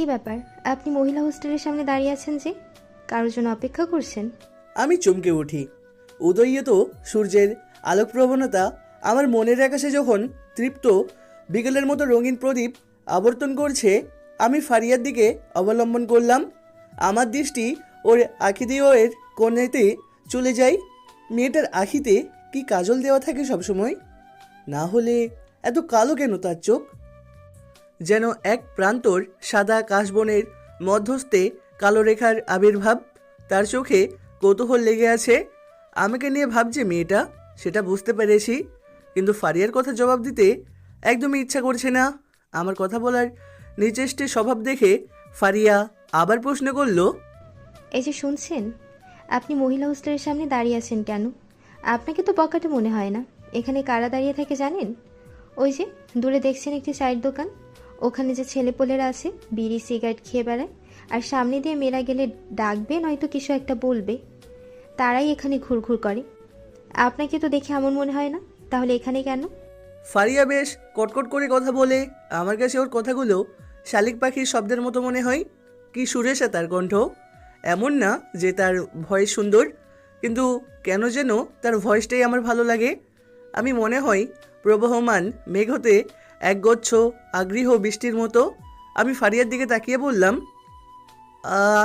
কি ব্যাপার? আপনি মহিলা হোস্টেলের সামনে দাঁড়িয়ে আছেন যে? কারোর জন্য অপেক্ষা করছেন? আমি চমকে উঠি। উদয়িত সূর্যের আলোক প্রবণতা আমার মনের আকাশে যখন তৃপ্ত, বিকেলের মতো রঙিন প্রদীপ আবর্তন করছে, আমি ফারিয়ার দিকে অবলম্বন করলাম। আমার দৃষ্টি ওর আখিদিও এর কোণেতে চলে যাই মেয়েটার আখিতে কি কাজল দেওয়া থাকে সবসময়? না হলে এত কালো কেন তার চোখ? যেন এক প্রান্তর সাদা কাশবনের মধ্যস্থে কালো রেখার আবির্ভাব। তার চোখে কৌতূহল লেগে আছে। আমাকে নিয়ে ভাবছে মেয়েটা, সেটা বুঝতে পেরেছি। কিন্তু ফারিয়ার কথা জবাব দিতে একদমই ইচ্ছা করছে না। আমার কথা বলার নিচেষ্টে স্বভাব দেখে ফারিয়া আবার প্রশ্ন করল, এই যে শুনছেন, আপনি মহিলা হোস্টেলের সামনে দাঁড়িয়ে আছেন কেন? আপনাকে তো পকেটে মনে হয় না। এখানে কারা দাঁড়িয়ে থাকে জানেন? ওই যে দূরে দেখছেন একটি চায়ের দোকান। ওখানে যে ছেলেপোলেরা আছে, বিড়ি, সিগারেট খেয়ে বেড়ায়। আর সামনে দিয়ে মেয়েরা গেলে ডাকবে, নয়তো কিছু একটা বলবে। তারাই এখানে ঘুরঘুর করে। আপনাকে তো দেখে এমন মনে হয় না? তাহলে এখানে কেন? ফারিয়া বেশ কটকট করে কথা বলে। আমার কাছে ওর কথাগুলো শালিক পাখির শব্দের মতো মনে হয়। কি সুরেশা তার কণ্ঠ? এমন না যে তার ভয়েস সুন্দর, কিন্তু কেন যেন তার ভয়েসটাই আমার ভালো লাগে। আমি মনে হয় প্রবহমান মেঘ হতে একগচ্ছ আগ্রহ বৃষ্টির মতো। আমি ফারিয়ার দিকে তাকিয়ে বললাম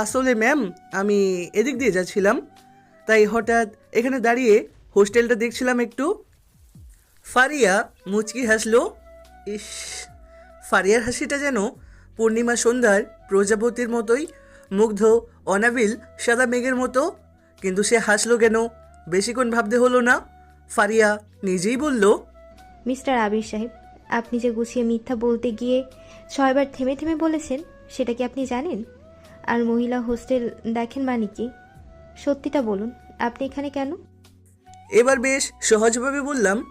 আসলে ম্যাম, আমি এদিক দিয়ে যাচ্ছিলাম। তাই হঠাৎ এখানে দাঁড়িয়ে হোস্টেলটা দেখছিলাম একটু। ফারিয়া মুচকি হাসলো, ইস, ফারিয়ার হাসিটা যেন পূর্ণিমা সন্ধ্যার প্রজাপতির মতোই মুগ্ধ, অনাবিল, সাদা মেঘের মতো। কিন্তু সে হাসলো কেন? বেশিক্ষণ ভাবতে হলো না। ফারিয়া নিজেই বলল, মিস্টার আবির সাহেব আপনি যে গুছিয়ে মিথ্যা বলতে গিয়ে ছয়বার থেমে থেমে বলেছেন, সেটা কি আপনি জানেন? আর মহিলা হোস্টেল দেখেন মানে কি? সত্যিটা বলুন, আপনি এখানে কেন? এবার বেশ সহজভাবে বললাম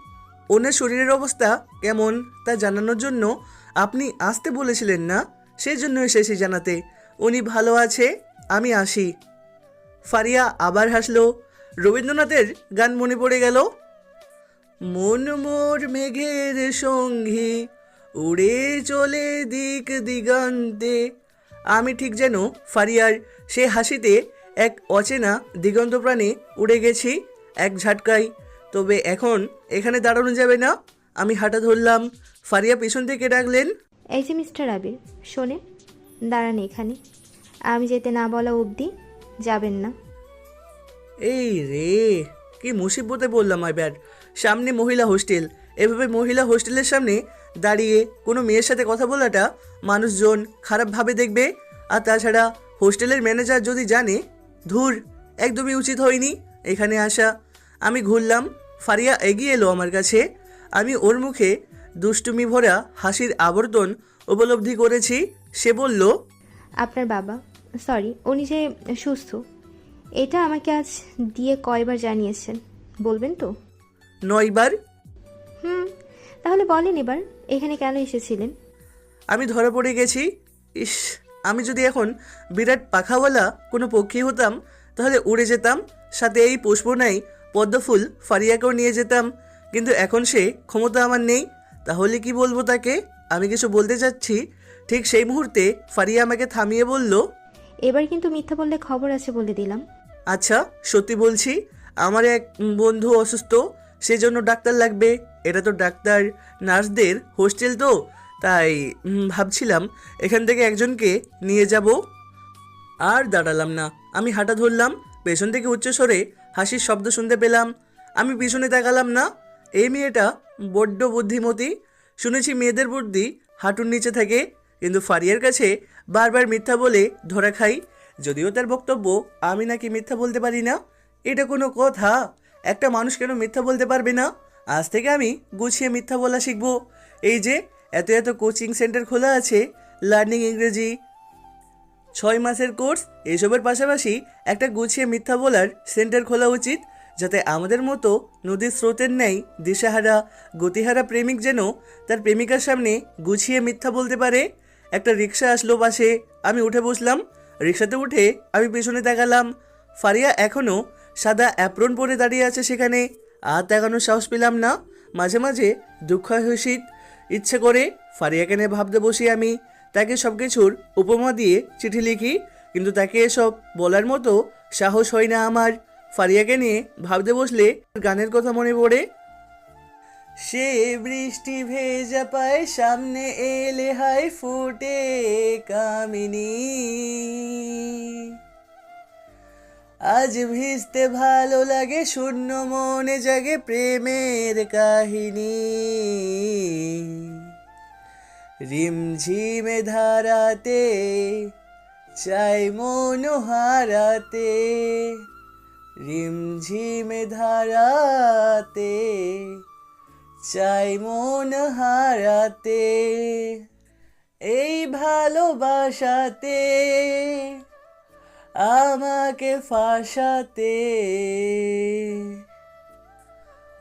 ওনার শরীরের অবস্থা কেমন তা জানানোর জন্য আপনি আসতে বলেছিলেন না সেই জন্য এসেছি জানাতে। উনি ভালো আছে, আমি আসি। ফারিয়া আবার হাসলো। রবীন্দ্রনাথের গান মনে পড়ে গেল। মন মোর মেঘের সঙ্গী উড়ে চলে দিক দিগন্তে। আমি ঠিক যেন ফারিয়ার সে হাসিতে এক অচেনা দিগন্ত প্রাণে উড়ে গেছি এক ঝাটকাই তবে এখন এখানে দাঁড়ানো যাবে না আমি হাঁটা ধরলাম। ফারিয়া পেছন থেকে ডাকলেন এই যে মিস্টার আবির শোনে দাঁড়ান এখানে। আমি যেতে না বলা অবধি যাবেন না। এই রে কি মুসিবতে বললাম এবার সামনে মহিলা হোস্টেল। এভাবে মহিলা হোস্টেলের সামনে দাঁড়িয়ে কোনো মেয়ের সাথে কথা বলাটা মানুষজন খারাপভাবে দেখবে। আর তাছাড়া হোস্টেলের ম্যানেজার যদি জানে, ধুর, একদমই উচিত হয়নি এখানে আসা। আমি ঘুরলাম, ফারিয়া এগিয়ে এলো আমার কাছে। আমি ওর মুখে দুষ্টুমি ভরা হাসির আবর্তন উপলব্ধি করেছি। সে বলল, আপনার বাবা সরি উনি যে সুস্থ, এটা আমাকে আজ দিয়ে কয়বার জানিয়েছেন। বলবেন তো? নয়বার? হুম তাহলে বলেন এবার এখানে কেন এসেছিলেন? আমি ধরা পড়ে গেছি। ইস আমি যদি এখন বিরাট পাখাওয়ালা কোনো পক্ষী হতাম তাহলে উড়ে যেতাম সাথে এই পুষ্পনাই পদ্মফুল ফারিয়াকেও নিয়ে যেতাম। কিন্তু এখন সে ক্ষমতা আমার নেই তাহলে কি বলব তাকে? আমি কিছু বলতে চাচ্ছি। ঠিক সেই মুহূর্তে ফারিয়া আমাকে থামিয়ে বলল এবার কিন্তু মিথ্যা বললে খবর আছে বলে দিলাম। আচ্ছা সত্যি বলছি আমার এক বন্ধু অসুস্থ সেজন্য ডাক্তার লাগবে। এটা তো ডাক্তার, নার্সদের হোস্টেল তো। তাই ভাবছিলাম এখান থেকে একজনকে নিয়ে যাব। আর দাঁড়ালাম না। আমি হাঁটা ধরলাম, পেছন থেকে উচ্চস্বরে হাসির শব্দ শুনতে পেলাম। আমি পিছনে তাকালাম না। এই মেয়েটা বড্ড বুদ্ধিমতী। শুনেছি মেয়েদের বুদ্ধি হাঁটুর নিচে থাকে, কিন্তু ফারিয়ার কাছে বারবার মিথ্যা বলে ধরা খাই। যদিও তার বক্তব্য আমি নাকি মিথ্যা বলতে পারি না, এটা কোনো কথা। একটা মানুষ কেন মিথ্যা বলতে পারবে না? আজ থেকে আমি গুছিয়ে মিথ্যা বলা শিখব। এই যে, এত এত কোচিং সেন্টার খোলা আছে, লার্নিং ইংরেজি। ছয় মাসের কোর্স, এসবের পাশাপাশি একটা গুছিয়ে মিথ্যা বলার সেন্টার খোলা উচিত, যাতে আমাদের মতো নদীর স্রোতের ন্যায় দিশাহারা, গতিহারা প্রেমিক যেন তার প্রেমিকার সামনে গুছিয়ে মিথ্যা বলতে পারে। একটা রিক্সা আসলো পাশে, আমি উঠে বসলাম। রিক্সাতে উঠে আমি পেছনে তাকালাম। ফারিয়া এখনও সাদা অ্যাপ্রন পরে দাঁড়িয়ে আছে সেখানে। আর তাকানোর সাহস পেলাম না। মাঝে মাঝে দুঃখ হাসিত। ইচ্ছে করে ফারিয়াকে নিয়ে ভাবতে বসি আমি। তাকে সব কিছুর উপমা দিয়ে চিঠি লিখি, কিন্তু তাকে এসব বলার মতো সাহস হয় না আমার। ফারিয়াকে নিয়ে ভাবতে বসলে গানের কথা মনে পড়ে। সে বৃষ্টি ভেজা পায় সামনে এলে হাই ফুটে কামিনী। আজ ভিজতে ভালো লাগে, শূন্য মনে জাগে প্রেমের কাহিনী। রিমঝিমে ধারাতে, চাই মন হারাতে। রিমঝিমে ধারাতে, চাই মন হারাতে। এই ভালোবাসাতে আমাকে ফাঁসাতে।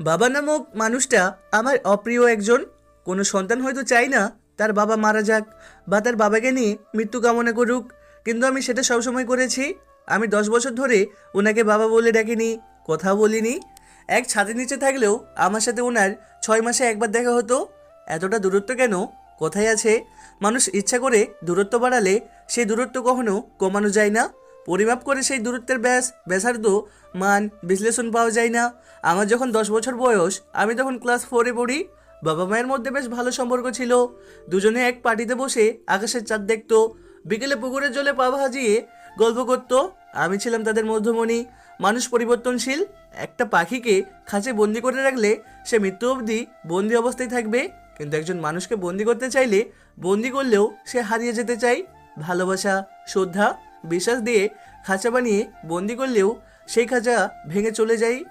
বাবা নামক মানুষটা আমার অপ্রিয় একজন। কোনো সন্তান হয়তো চাই না, তার বাবা মারা যাক বা তার বাবাকে নিয়ে মৃত্যু কামনা করুক। কিন্তু আমি সেটা সবসময় করেছি। আমি দশ বছর ধরে ওনাকে বাবা বলে ডাকিনি, কথা বলিনি। এক ছাদের নিচে থাকলেও আমার সাথে ওনার ছয় মাসে একবার দেখা হতো। এতটা দূরত্ব কেন? কোথায় আছে? মানুষ ইচ্ছা করে দূরত্ব বাড়ালে সেই দূরত্ব কখনো কমানো যায় না। পরিমাপ করে সেই দূরত্বের ব্যাস ব্যাসার্ধ মান বিশ্লেষণ পাওয়া যায় না। আমার যখন দশ বছর বয়স, আমি তখন ক্লাস ফোরে পড়ি। বাবা মায়ের মধ্যে বেশ ভালো সম্পর্ক ছিল। দুজনে এক পার্টিতে বসে আকাশের চাঁদ দেখতো। বিকেলে পুকুরের জলে পা ভাজিয়ে গল্প করতো। আমি ছিলাম তাদের মধ্যমণি। মানুষ পরিবর্তনশীল। একটা পাখিকে খাঁচে বন্দি করে রাখলে সে মৃত্যু অবধি বন্দি অবস্থায় থাকবে। কিন্তু একজন মানুষকে বন্দি করতে চাইলে বন্দি করলেও সে হারিয়ে যেতে চায়। ভালোবাসা, শ্রদ্ধা বিশ্বাস দিয়ে খাঁচা বানিয়ে বন্দি করলেও সেই খাঁচা ভেঙে চলে যায়।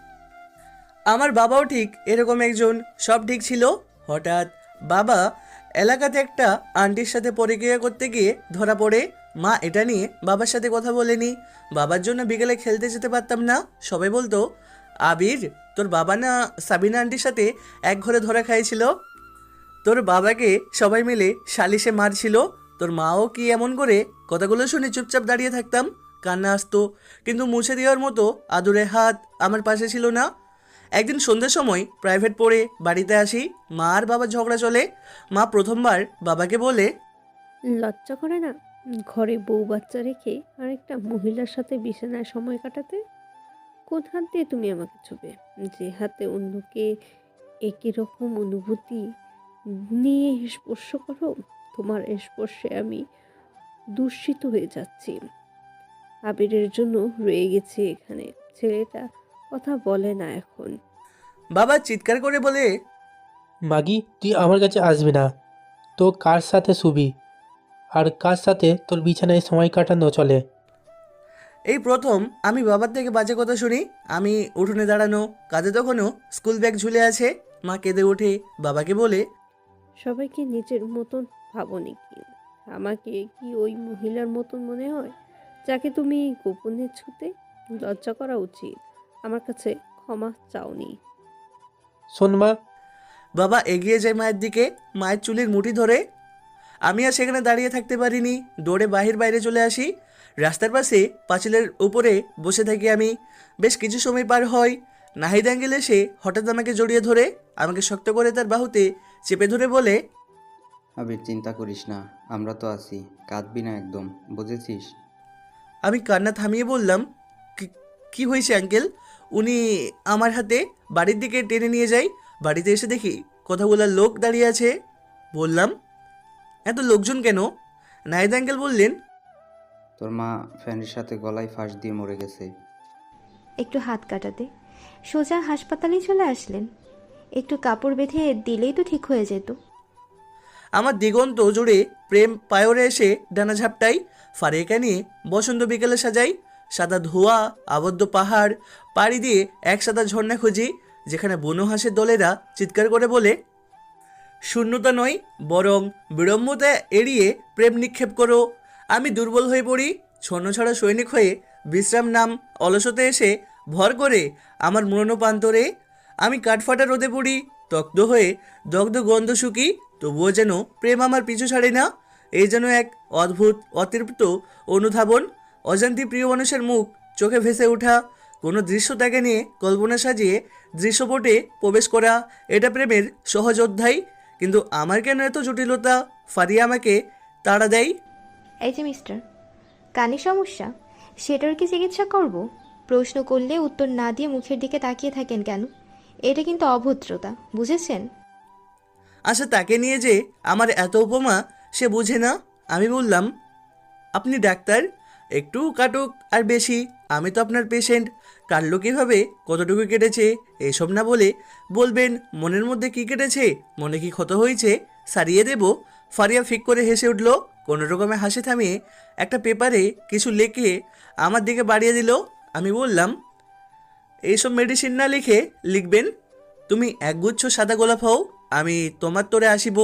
আমার বাবাও ঠিক এরকম একজন, সব ঠিক ছিল। হঠাৎ বাবা এলাকাতে একটা আন্টির সাথে পরিক্রিয়া করতে গিয়ে ধরা পড়ে। মা এটা নিয়ে বাবার সাথে কথা বলেনি। বাবার জন্য বিকেলে খেলতে যেতে পারতাম না। সবাই বলতো, আবির, তোর বাবা না সাবিনা আন্টির সাথে এক ঘরে ধরা খাইছিল? তোর বাবাকে সবাই মিলে সালিশে মারছিল। তোর মাও কি এমন করে কথাগুলো শুনে চুপচাপ দাঁড়িয়ে থাকতাম? কান্না আসতো। কিন্তু মুছে দেওয়ার মতো আদুরে হাত আমার পাশে ছিল না। একদিন সন্ধ্যের সময় প্রাইভেট পড়ে বাড়িতে আসি, মা আর বাবা ঝগড়া চলে। মা প্রথমবার বাবাকে বলে, লজ্জা করে না? ঘরে বউ বাচ্চা রেখে আরেকটা মহিলার সাথে বিছানায় সময় কাটাতে? কোন হাত দিয়ে তুমি আমাকে ছুবে? যে হাতে অন্যকে একই রকম অনুভূতি নিয়ে স্পর্শ করো? তোমার স্পর্শে আমি দূষিত হয়ে যাচ্ছি। আবিরের জন্য রয়ে গেছি এখানে। ছেলেটা কথা বলে না এখন। বাবা চিৎকার করে বলে মাগি তুই আমার কাছে আসবি না। তো কার সাথে শুবি? আর কার সাথে তোর বিছানায় সময় কাটানো চলে? এই প্রথম আমি বাবার থেকে বাজে কথা শুনি। আমি উঠোনে দাঁড়ানো কাঁধে তখনও স্কুল ব্যাগ ঝুলে আছে। মা কেঁদে ওঠে বাবাকে বলে সবাইকে নিজের মতন ভাবো নাকি আমাকে কি ওই মহিলার মতন মনে হয়? যাকে তুমি গোপনে ছুতে লজ্জা করা উচিত। আমার কাছে ক্ষমা চাওনি। শোন মা বাবা এগিয়ে যায় মায়ের দিকে। মায়ের চুলের মুঠি ধরে। আমি আর সেখানে দাঁড়িয়ে থাকতে পারিনি। দৌড়ে বাহির বাইরে চলে আসি। রাস্তার পাশে পাঁচিলের উপরে বসে থাকি আমি। বেশ কিছু সময় পার হয়। নাহিদ অ্যাঙ্গেল এসে হঠাৎ আমাকে জড়িয়ে ধরে। আমাকে শক্ত করে তার বাহুতে চেপে ধরে বলে আবির চিন্তা করিস না আমরা তো আছি। কাঁদবি না একদম বুঝেছিস? আমি কান্না থামিয়ে বললাম "কি- কি হয়েছে আঙ্কেল? উনি আমার হাতে বাড়ির দিকে টেনে নিয়ে যাই বাড়িতে এসে দেখি কথাগুলো লোক দাঁড়িয়ে আছে। বললাম এত লোকজন কেন? নাহিদ আঙ্কেল বললেন তোর মা ফ্যানের সাথে গলায় ফাঁস দিয়ে মরে গেছে। একটু হাত কাটাতে। সোজা হাসপাতালেই চলে আসলেন। একটু কাপড় বেঁধে দিলেই তো ঠিক হয়ে যেত। আমার দিগন্ত জুড়ে প্রেম পায়রে এসে ডানা ঝাপটাই ফারিয়াকে নিয়ে বসন্ত বিকেলে সাজাই, সাদা ধোয়া, আবদ্ধ পাহাড়, পাড়ি দিয়ে এক সাদা ঝর্ণা খুঁজি, যেখানে বনো হাঁসের দলেরা চিৎকার করে বলে, শূন্যতা নয়, বরং বিড়ম্বতা এড়িয়ে প্রেম নিক্ষেপ করো। আমি দুর্বল হয়ে পড়ি, ছন্ন ছন্নছাড়া সৈনিক হয়ে বিশ্রাম নাম অলসতে এসে ভর করে আমার মুরনো প্রান্তরে আমি কাঠফাটা রোদে পড়ি, তক্ত হয়ে দগ্ধ গন্ধ শুকি তবুও যেন প্রেম আমার পিছু ছাড়ে না, এই যেন এক অদ্ভুত, অতৃপ্ত অনুধাবন। অজান্তি প্রিয় মানুষের মুখ, চোখে ভেসে ওঠা, কোনো দৃশ্য তাকে নিয়ে কল্পনা সাজিয়ে দৃশ্যপটে প্রবেশ করা, এটা প্রেমের সহজ অধ্যায়। কিন্তু আমার কেন এত জটিলতা? ফারিয়া আমাকে তাড়া দেয়। এই যে মিস্টার, কানে সমস্যা? সেটার কি চিকিৎসা করব? প্রশ্ন করলে উত্তর না দিয়ে মুখের দিকে তাকিয়ে থাকেন কেন? এটা কিন্তু অভদ্রতা, বুঝেছেন? আচ্ছা তাকে নিয়ে যে আমার এত উপমা, সে বুঝে না। আমি বললাম, আপনি ডাক্তার, একটু কাটুক আর বেশি, আমি তো আপনার পেশেন্ট কাটলো কীভাবে কতটুকু কেটেছে, এসব না বলে বলবেন, মনের মধ্যে কি কেটেছে, মনে কি ক্ষত হয়েছে, সারিয়ে দেব। ফারিয়া ফিক করে হেসে উঠল, কোনো রকমে হাসি থামিয়ে একটা পেপারে কিছু লেখে আমার দিকে বাড়িয়ে দিল। আমি বললাম, এইসব মেডিসিন না লিখে লিখবেন। তুমি একগুচ্ছ সাদা গোলাপ হও আমি তোমার তোরে আসিব।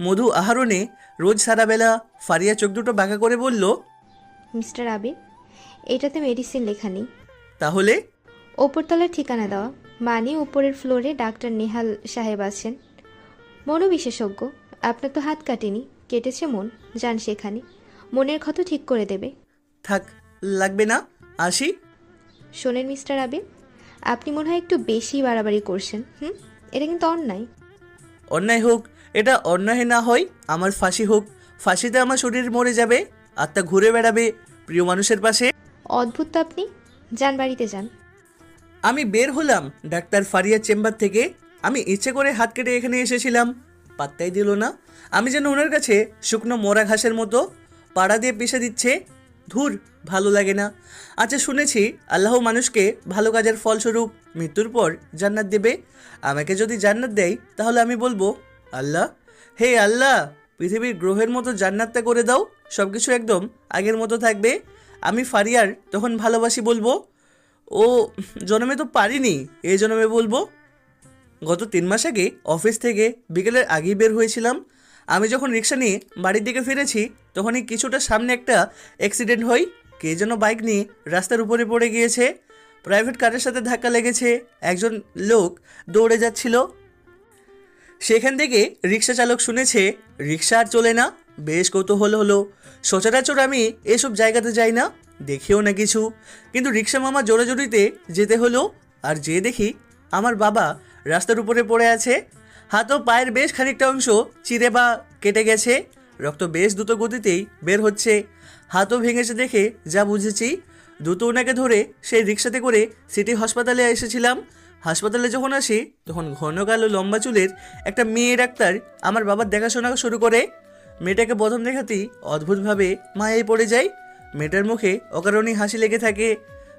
মধু আহরণে রোজ সারাবেলা ফারিয়া চোখ দুটো বাঁকা করে বলল মিস্টার আবির এটাতে মেডিসিন লেখা নেই। তাহলে? ওপরতলার ঠিকানা দেওয়া মানে উপরের ফ্লোরে ডাক্তার নেহাল সাহেব আছেন। মনোবিশেষজ্ঞ আপনার তো হাত কাটেনি কেটেছে মন যান সেখানে। মনের ক্ষত ঠিক করে দেবে। থাক লাগবে না আসি। শোনেন মিস্টার আবির আপনি মনে হয় একটু বেশি বাড়াবাড়ি করছেন হুম? এটা কিন্তু অন্যায়। অন্যায় হোক এটা অন্যায় না হয় আমার ফাঁসি হোক। ফাঁসিতে আমার শরীর মরে যাবে আত্মা ঘুরে বেড়াবে প্রিয় মানুষের পাশে। অদ্ভুত তো আপনি। যান বাড়িতে যান। আমি বের হলাম ডাক্তার ফারিয়া চেম্বার থেকে। আমি ইচ্ছে করে হাত কেটে এখানে এসেছিলাম। পাত্তাই দিল না। আমি যেন ওনার কাছে শুকনো মোরা ঘাসের মতো পাড়া দিয়ে পিষে দিচ্ছে। ধুর ভালো লাগে না। আচ্ছা শুনেছি আল্লাহ মানুষকে ভালো কাজের ফলস্বরূপ মৃত্যুর পর জান্নাত দেবে। আমাকে যদি জান্নাত দেয়, তাহলে আমি বলব, আল্লাহ, হে আল্লাহ, পৃথিবীর গ্রহের মতো জান্নাতটা করে দাও। সব কিছু একদম আগের মতো থাকবে। আমি ফারিয়ার তখন ভালোবাসি বলব। ও, জন্মে তো পারিনি এই জন্মে বলব। গত তিন মাস আগে অফিস থেকে বিকেলের আগেই বের হয়েছিলাম। আমি যখন রিক্সা নিয়ে বাড়ির দিকে ফিরেছি, তখনই কিছুটা সামনে একটা অ্যাক্সিডেন্ট হয়। কে যেন বাইক নিয়ে রাস্তার উপরে পড়ে গিয়েছে। প্রাইভেট কারের সাথে ধাক্কা লেগেছে একজন লোক দৌড়ে যাচ্ছিল। সেখান থেকে রিক্সা চালক শুনেছে, রিক্সা আর চলে না, বেশ কৌতূহল হলো। সচরাচর আমি এসব জায়গাতে যাই না, দেখিও না কিছু। কিন্তু রিক্সা মামা জোরে জোরিতে যেতে হলো আর যে দেখি আমার বাবা রাস্তার উপরে পড়ে আছে। হাত ও পায়ের বেশ খানিকটা অংশ চিরে বা কেটে গেছে। রক্ত বেশ দ্রুত গতিতেই বের হচ্ছে। হাতও ভেঙেছে দেখে যা বুঝেছি দ্রুত ওনাকে ধরে সেই রিক্সাতে করে সিটি হাসপাতালে এসেছিলাম। হাসপাতালে যখন আসি, তখন ঘন কালো লম্বা চুলের একটা মেয়ে ডাক্তার আমার বাবার দেখাশোনা শুরু করে। মেয়েটাকে প্রথম দেখাতেই অদ্ভুতভাবে মায়ায় পড়ে যায়। মেয়েটার মুখে অকারণেই হাসি লেগে থাকে।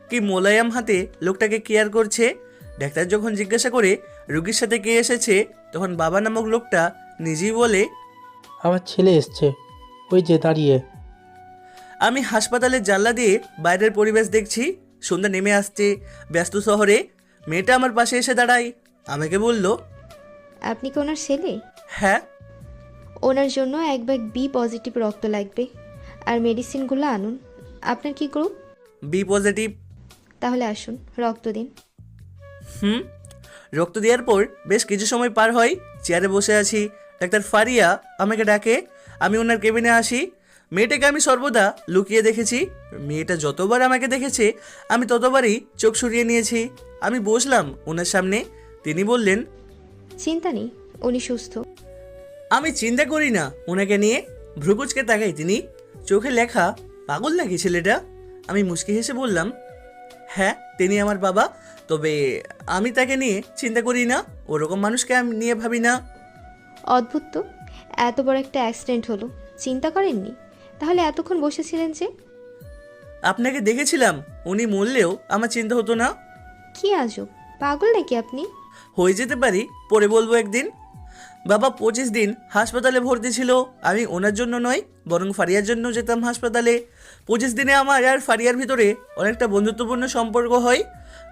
কি মোলায়াম হাতে লোকটাকে কেয়ার করছে? ডাক্তার যখন জিজ্ঞাসা করে রুগীর সাথে কে এসেছে, তখন বাবা নামক লোকটা নিজেই বলে, আমার ছেলে এসছে। ওই যে দাঁড়িয়ে। আমি হাসপাতালের জানলা দিয়ে বাইরের পরিবেশ দেখছি। সন্ধ্যা নেমে আসছে। ব্যস্ত শহরে মেয়েটা আমার পাশে এসে দাঁড়ায়। আমাকে বলল আপনি কি ওনার ছেলে? হ্যাঁ। ওনার জন্য এক ব্যাগ বি পজিটিভ রক্ত লাগবে। আর মেডিসিনগুলো আনুন। আপনার কি গ্রুপ বি পজিটিভ তাহলে আসুন রক্ত দিন। হুম। রক্ত দেওয়ার পর বেশ কিছু সময় পার হয়। চেয়ারে বসে আছি। ডাক্তার ফারিয়া আমাকে ডাকে। আমি ওনার কেবিনে আসি। মেয়েটাকে আমি সর্বদা লুকিয়ে দেখেছি। মেয়েটা যতবার আমাকে দেখেছে আমি ততবারই চোখ সরিয়ে নিয়েছি। আমি বসলাম ওনার সামনে। তিনি বললেন চিন্তা নেই উনি সুস্থ। আমি চিন্তা করি না ওনাকে নিয়ে। ভ্রুকুচকে তাকাই তিনি। চোখে লেখা পাগল নাকি ছেলেটা? আমি মুচকি হেসে বললাম হ্যাঁ তিনি আমার বাবা। তবে আমি তাকে নিয়ে চিন্তা করি না। ওরকম মানুষকে আমি নিয়ে ভাবি না। অদ্ভুত তো এত বড় একটা অ্যাক্সিডেন্ট হলো। চিন্তা করেননি? তাহলে এতক্ষণ বসেছিলেন যে? আপনাকে দেখেছিলাম। উনি মরলেও আমার চিন্তা হতো না। কি আজব পাগল নাকি আপনি? হয়ে যেতে পারি পরে বলব একদিন। বাবা পঁচিশ দিন হাসপাতালে ভর্তি ছিল। আমি ওনার জন্য নয় বরং ফারিয়ার জন্য যেতাম হাসপাতালে। পঁচিশ দিনে আমার আর ফারিয়ার ভিতরে অনেকটা বন্ধুত্বপূর্ণ সম্পর্ক হয়।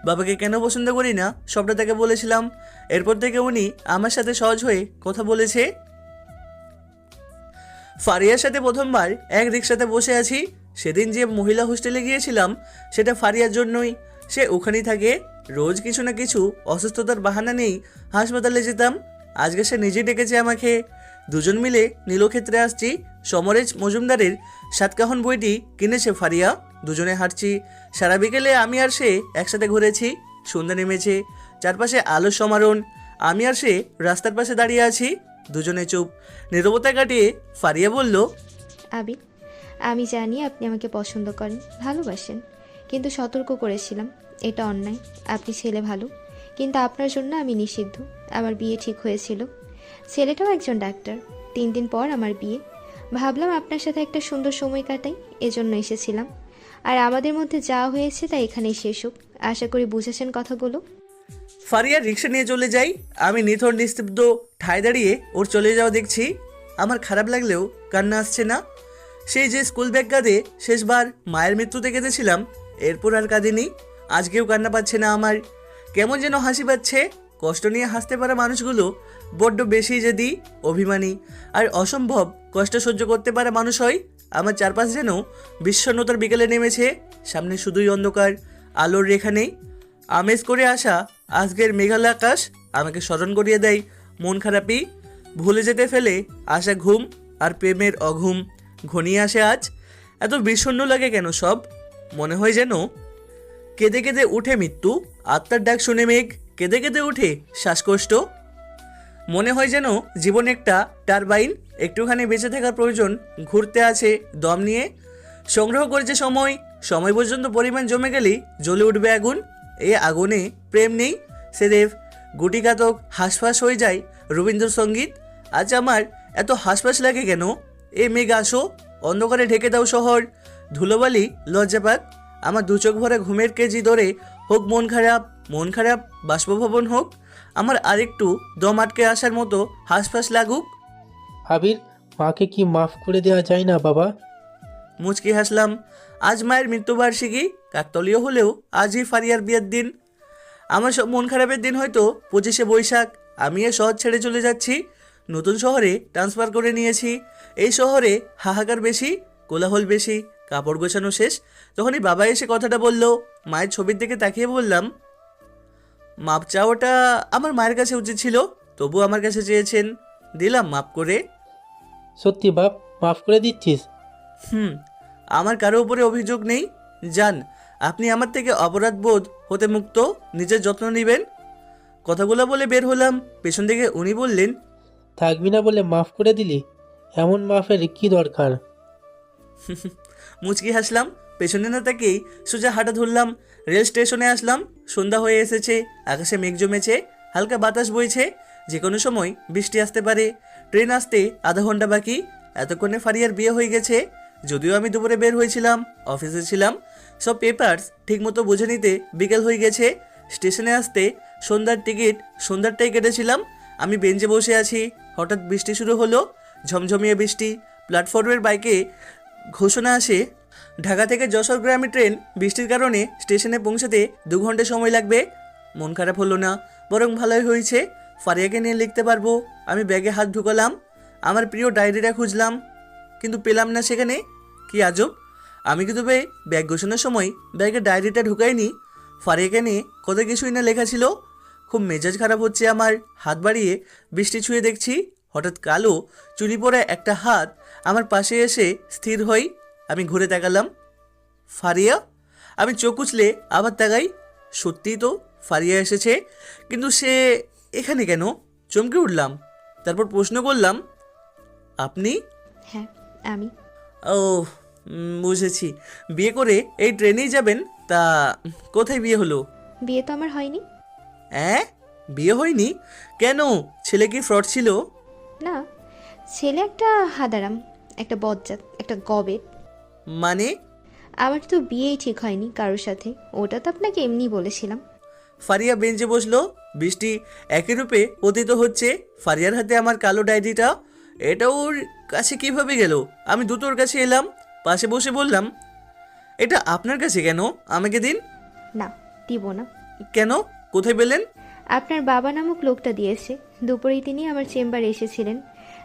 বাবাকে কেন পছন্দ করি না সবটা তাকে বলেছিলাম। এরপর থেকে উনি আমার সাথে সহজ হয়ে কথা বলেছে। ফারিয়ার সাথে প্রথমবার এক রিক্সাতে বসে আছি। সেদিন যে মহিলা হোস্টেলে গিয়েছিলাম, সেটা ফারিয়ার জন্যই। সে ওখানেই থাকে, রোজ কিছু না কিছু অসুস্থতার বাহানা নেই হাসপাতালে যেতাম। আজকে সে নিজে ডেকেছে আমাকে। দুজন মিলে নীলক্ষেত্রে আসছি, সমরেশ মজুমদারের সাতকাহন বইটি কিনেছে ফারিয়া। দুজনে হাঁটছি। সারা বিকেলে আমি আর সে একসাথে ঘুরেছি, সন্ধ্যা নেমেছে, চারপাশে আলোর সমারণ। আমি আর সে রাস্তার পাশে দাঁড়িয়ে আছি। দুজনে চুপ। নীরবতা কাটিয়ে ফারিয়া বলল আবির আমি জানি আপনি আমাকে পছন্দ করেন, ভালোবাসেন, কিন্তু সতর্ক করেছিলাম, এটা অন্যায়, আপনি ছেলে ভালো, কিন্তু আপনার জন্য আমি নিষিদ্ধ, আমার বিয়ে ঠিক হয়েছিল। ছেলেটাও একজন ডাক্তার, তিন দিন পর আমার বিয়ে। ভাবলাম আপনার সাথে একটা সুন্দর সময় কাটাই, এজন্য এসেছিলাম। আর আমাদের মধ্যে যা হয়েছে তা এখানেই শেষ হোক। আশা করি বুঝেছেন কথাগুলো। ফারিয়া রিক্সা নিয়ে চলে যাই। আমি নিথর নিস্তব্ধ ঠায় দাঁড়িয়ে ওর চলে যাওয়া দেখছি। আমার খারাপ লাগলেও কান্না আসছে না। সেই যে স্কুল ব্যাগ কাঁদে শেষবার মায়ের মৃত্যুতে কেঁদেছিলাম, এরপর আর কাঁদিনি। আজকেও কান্না পাচ্ছে না আমার। কেমন যেন হাসি পাচ্ছে। কষ্ট নিয়ে হাসতে পারা মানুষগুলো বড্ড বেশি যদি অভিমানী। আর অসম্ভব কষ্ট সহ্য করতে পারা মানুষ হয়। আমার চারপাশ যেন বিষণ্ণতার বিকেলে নেমেছে। সামনে শুধুই অন্ধকার, আলোর রেখা নেই। আমেজ করে আসা আজকের মেঘাল আকাশ আমাকে স্মরণ করিয়ে দেয়। মন খারাপই, ভুলে যেতে ফেলে আসা ঘুম আর প্রেমের অঘুম। ঘনিয়ে আসে আজ। এত বিষণ্ণ লাগে কেন সব? মনে হয় যেন কেঁদে কেঁদে উঠে মৃত্যু। আত্মার ডাক শুনে মেঘ কেঁদে কেঁদে উঠে শ্বাসকষ্ট। মনে হয় যেন জীবন একটা টারবাইন, একটুখানি বেঁচে থাকার প্রয়োজন ঘুরতে আছে দম নিয়ে। সংগ্রহ করেছে সময় সময় পর্যন্ত পরিমাণ জমে গেলেই জ্বলে উঠবে আগুন। এই আগুনে প্রেম নেই। সেদেব গুটিঘাতক হাঁসফাঁস হয়ে যায় রবীন্দ্রসঙ্গীত। আজ আমার এত হাঁসফাঁস লাগে কেন? এ মেঘ আসো, অন্ধকারে ঢেকে দাও শহর। ধুলোবালি লজ্জাপাত আমার দু চোখ ভরা ঘুমের কেজি ধরে হোক মন খারাপ মন খারাপ বাষ্পভবন হোক। আমার আরেকটু দম আটকে আসার মতো হাঁসফাঁস লাগুক। আবির মাকে কি মাফ করে দেওয়া যায় না বাবা? মুচকি হাসলাম, আজ মায়ের মৃত্যুবার্ষিকী, কাকতলীয় হলেও আজই ফারিয়ার বিয়ের দিন। আমার সব মন খারাপের দিন হয়তো পঁচিশে বৈশাখ। আমি এ শহর ছেড়ে চলে যাচ্ছি, নতুন শহরে ট্রান্সফার করে নিয়েছি। এই শহরে হাহাকার বেশি, কোলাহল বেশি, কাপড় গোছানো শেষ। তখনই বাবা এসে কথাটা বলল, মায়ের ছবির দিকে তাকিয়ে বললাম, মাপ চাওয়াটা আমার মায়ের কাছে উচিত ছিল তবু আমার কাছে চেয়েছেন। দিলাম মাপ করে। সত্যি বাপ মাফ করে দিচ্ছিস? হুম আমার কারও উপরে অভিযোগ নেই। যান আপনি আমার থেকে অপরাধ বোধ হতে মুক্ত নিজের যত্ন নেবেন। কথাগুলো বলে বের হলাম। পেছন থেকে উনি বললেন থাকবি না বলে মাফ করে দিলি? এমন মাফের কি দরকার? মুচকি হাসলাম। পেছনে না তাকেই সোজা হাঁটা ধরলাম। রেল স্টেশনে আসলাম। সন্ধ্যা হয়ে এসেছে আকাশে মেঘ জমেছে হালকা বাতাস বইছে। যে কোনো সময় বৃষ্টি আসতে পারে। ট্রেন আসতে আধা ঘণ্টা বাকি। এতক্ষণে ফারিয়ার বিয়ে হয়ে গেছে। যদিও আমি দুপুরে বের হয়েছিলাম, অফিসে ছিলাম, সব পেপারস ঠিকমতো বুঝে নিতে বিকেল হয়ে গেছে। স্টেশনে আসতে সন্ধ্যার টিকিট, সন্ধ্যারটাই কেটেছিলাম। আমি বেঞ্চে বসে আছি, হঠাৎ বৃষ্টি শুরু হলো, ঝমঝমিয়ে বৃষ্টি প্ল্যাটফর্মের বাইকে ঘোষণা আসে, ঢাকা থেকে যশোর গ্রামে ট্রেন বৃষ্টির কারণে স্টেশনে পৌঁছাতে দু ঘণ্টা সময় লাগবে। মন খারাপ হলো না, বরং ভালোই হয়েছে। ফারিয়াকে নিয়ে লিখতে পারব, আমি ব্যাগে হাত ঢুকালাম, আমার প্রিয় ডায়েরিটা খুঁজলাম পেলাম না সেখানে। কি আজব। আমি কিন্তু বে ব্যাগ গোছানোর সময় ব্যাগের ডায়েরিটা ঢুকাইনি। ফারিয়াকে নিয়ে কত কিছুই না লেখা ছিল। খুব মেজাজ খারাপ হচ্ছে আমার। হাত বাড়িয়ে বৃষ্টি ছুঁয়ে দেখছি, হঠাৎ কালো, চুরি পরে একটা হাত আমার পাশে এসে স্থির হই। আমি ঘুরে তাকালাম। ফারিয়া? আমি চোখ উচলে আবার তাকাই। সত্যিই তো ফারিয়া এসেছে, কিন্তু সে এখানে কেন? চমকে উঠলাম। তারপর প্রশ্ন করলাম, আপনি? হ্যাঁ। আমি। ও বুঝেছি। বিয়ে করে এই ট্রেনেই যাবেন? তা কোথায় বিয়ে হলো? বিয়ে তো আমার হয়নি। হ্যাঁ বিয়ে হয়নি? কেন? ছেলে কি ফ্রড ছিল? না ছেলে একটা হাদারাম একটা বজ্জাত একটা গবেট মানে? আমার তো বিয়েই ঠিক হয়নি কারোর সাথে। ওটা তো আপনাকে এমনি বলেছিলাম। ফারিয়া বেঞ্চে বসল। বৃষ্টি একই রূপে পতিত হচ্ছে। ফারিয়ার হাতে আমার কালো ডায়েরিটা। এটা ওর কাছে কীভাবে গেল? আমি দুটোর কাছে এলাম পাশে বসে বললাম এটা আপনার কাছে কেন? আমাকে দিন। না দিব না। কেন? কোথায় পেলেন? আপনার বাবা নামক লোকটা দিয়েছে। দুপুরেই তিনি আমার চেম্বারে এসেছিলেন।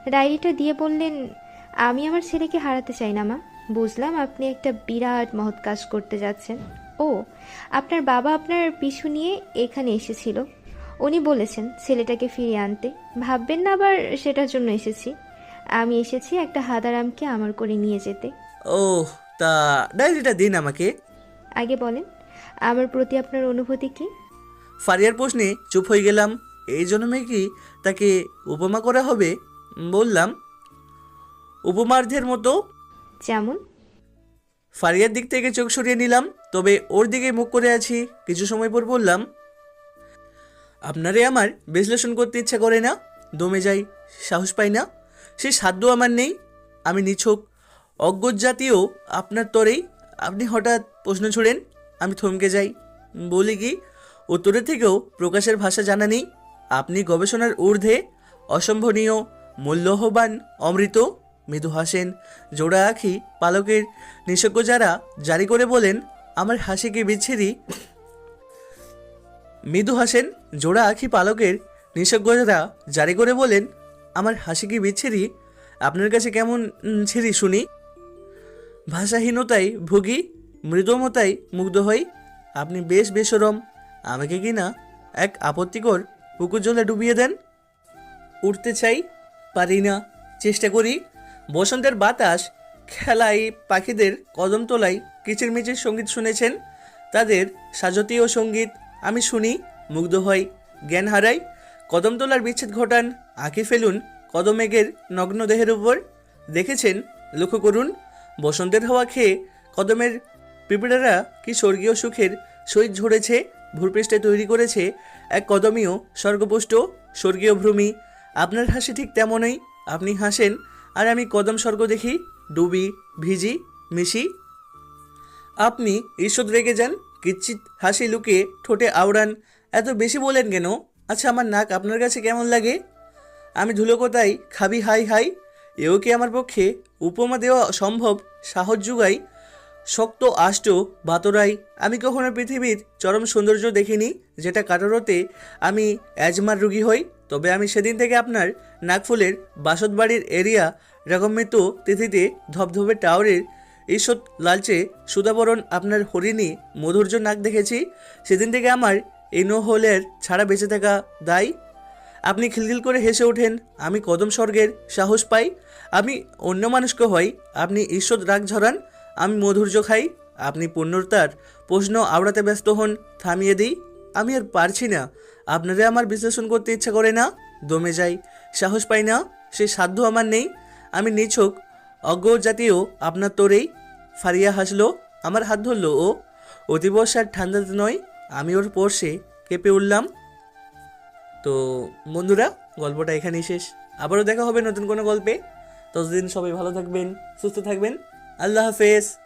ডায়েরিটা দিয়ে বললেন আমি আমার ছেলেকে হারাতে চাই না মা। বুঝলাম আপনি একটা বিরাট মহৎ কাজ করতে যাচ্ছেন। ও আপনার বাবা আপনার পিছু নিয়ে এখানে এসেছিল। উনি বলেছেন ছেলেটাকে ফিরিয়ে আনতে। ভাববেন না আবার সেটার জন্য এসেছি। আমি এসেছি একটা হাদারামকে আমার করে নিয়ে যেতে। ও তা ডায়েরিটা দিন আমাকে। আগে বলেন আমার প্রতি আপনার অনুভূতি কী? ফারিয়ার প্রশ্নে চুপ হয়ে গেলাম। এই জন্যে কি তাকে উপমা করা হবে? বললাম উপমার্ধের মতো। যেমন? ফারিয়ার দিক থেকে চোখ সরিয়ে নিলাম তবে ওর দিকে মুখ করে আছি। কিছু সময় পর বললাম আপনারে আমার বিশ্লেষণ করতে ইচ্ছা করে না, দমে যাই, সাহস পাই না। সে সাধ্য আমার নেই, আমি নিছক। অজ্ঞ জাতীয় আপনার তরেই। আপনি হঠাৎ প্রশ্ন ছুড়েন, আমি থমকে যাই। বলি কি, উত্তরের থেকেও প্রকাশের ভাষা জানা নেই। আপনি গবেষণার ঊর্ধ্বে অসম্ভনীয়, মূল্যহবান অমৃত, মৃদু হাসেন। জোড়া আখি পালকের নিষজ্ঞ যারা জারি করে বলেন, আমার হাসিকে বিচ্ছেরি মৃদু হাসেন, জোড়া আখি পালকের নিষজ্ঞরা জারি করে বলেন, আমার হাসি কি বিচ্ছিরি? আপনার কাছে কেমন ছিরি শুনি? ভাষাহীনতায় ভুগি, মৃদমতায় মুগ্ধ হই। আপনি বেশ বেসরম আমাকে কি না এক আপত্তিকর পুকুর জলে ডুবিয়ে দেন? উঠতে চাই, পারি না। চেষ্টা করি। বসন্তের বাতাস খেলায় পাখিদের কদম তোলায় কিচিরমিচির সংগীত শুনেছেন। তাদের সাজতীয় সংগীত আমি শুনি, মুগ্ধ হই, জ্ঞান হারাই, কদম তোলার বিচ্ছেদ ঘটান আঁকে ফেলুন, কদমেঘের নগ্ন দেহের উপর। দেখেছেন, লক্ষ্য করুন, বসন্তের হাওয়া খেয়ে কদমের পিঁপড়েরা কি স্বর্গীয় সুখের সহিত ঝরেছে, ভূপৃষ্ঠে তৈরি করেছে এক কদমীয় স্বর্গপুষ্ট, স্বর্গীয় ভ্রমি। আপনার হাসি ঠিক তেমনই, আপনি হাসেন, আর আমি কদম স্বর্গ দেখি, ডুবি, ভিজি, মিশি। আপনি ঈশ্বর রেগে যান কিচ্ছিত হাসি লুকিয়ে ঠোঁটে আওড়ান, এত বেশি বলেন কেন? আচ্ছা আমার নাক আপনার কাছে কেমন লাগে? আমি ধুলোকোতাই খাবি হাই হাই। এও কি আমার পক্ষে উপমা দেওয়া সম্ভব? সাহস যুগাই। শক্ত আষ্ট, বাতরাই। আমি কখনো পৃথিবীর চরম সৌন্দর্য দেখিনি, যেটা কাটারোতে আমি অ্যাজমার রুগী হই। তবে আমি সেদিন থেকে আপনার নাকফুলের বাসতবাড়ির এরিয়া রকমৃত তিথিতে ধবধবে টাওয়ারের ঈষৎ লালচে সুদাবরণ আপনার হরিণী মধুর্য নাক দেখেছি। সেদিন থেকে আমার এই নো হোলের ছাড়া বেঁচে থাকা দায়। আপনি খিলখিল করে হেসে ওঠেন, আমি কদম স্বর্গের সাহস পাই। আমি অন্য মানুষকে হই, আপনি ঈশ্বর রাগ ঝরান, আমি মধুর্য খাই। আপনি পূর্ণতার প্রশ্ন আওড়াতে ব্যস্ত হন, থামিয়ে দিই। আমি আর পারছি না, আপনারা আমার বিশ্লেষণ করতে ইচ্ছা করে না। দমে যাই, সাহস পাই না, সে সাধ্য আমার নেই। আমি নিছক অজ্ঞ জাতীয় আপনার তোরেই। ফারিয়া হাসলো, আমার হাত ধরলো, ও অতিবর্ষার ঠান্ডাতে নয়, আমি ওর পরশে কেঁপে উঠলাম। তো বন্ধুরা, গল্পটা এখানেই শেষ। আবারও দেখা হবে নতুন কোনো গল্পে। ততদিন সবাই ভালো থাকবেন, সুস্থ থাকবেন। আল্লাহ হাফেজ।